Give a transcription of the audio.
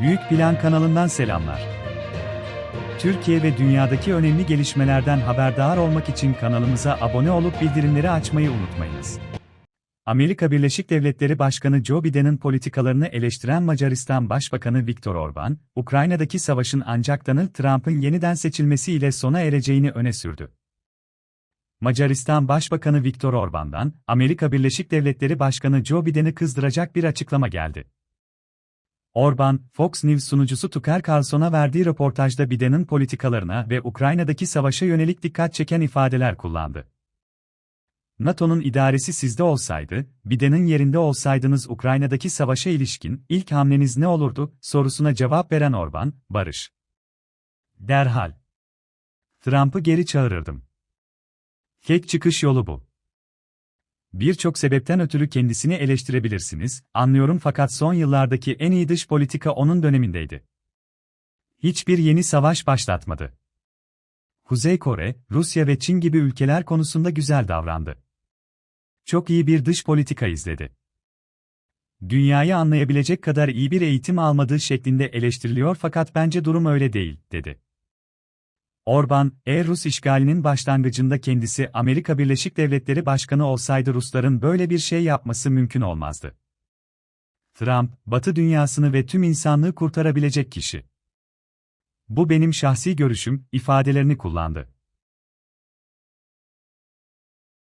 Büyük Plan kanalından selamlar. Türkiye ve dünyadaki önemli gelişmelerden haberdar olmak için kanalımıza abone olup bildirimleri açmayı unutmayınız. Amerika Birleşik Devletleri Başkanı Joe Biden'ın politikalarını eleştiren Macaristan Başbakanı Viktor Orban, Ukrayna'daki savaşın ancak Donald Trump'ın yeniden seçilmesiyle sona ereceğini öne sürdü. Macaristan Başbakanı Viktor Orban'dan, Amerika Birleşik Devletleri Başkanı Joe Biden'i kızdıracak bir açıklama geldi. Orban, Fox News sunucusu Tucker Carlson'a verdiği röportajda Biden'in politikalarına ve Ukrayna'daki savaşa yönelik dikkat çeken ifadeler kullandı. NATO'nun idaresi sizde olsaydı, Biden'in yerinde olsaydınız Ukrayna'daki savaşa ilişkin ilk hamleniz ne olurdu sorusuna cevap veren Orban, barış. Derhal. Trump'ı geri çağırırdım. Tek çıkış yolu bu. Birçok sebepten ötürü kendisini eleştirebilirsiniz, anlıyorum fakat son yıllardaki en iyi dış politika onun dönemindeydi. Hiçbir yeni savaş başlatmadı. Kuzey Kore, Rusya ve Çin gibi ülkeler konusunda güzel davrandı. Çok iyi bir dış politika izledi. Dünyayı anlayabilecek kadar iyi bir eğitim almadığı şeklinde eleştiriliyor fakat bence durum öyle değil, dedi. Orban, eğer Rus işgalinin başlangıcında kendisi Amerika Birleşik Devletleri Başkanı olsaydı Rusların böyle bir şey yapması mümkün olmazdı. Trump, Batı dünyasını ve tüm insanlığı kurtarabilecek kişi. Bu benim şahsi görüşüm, ifadelerini kullandı.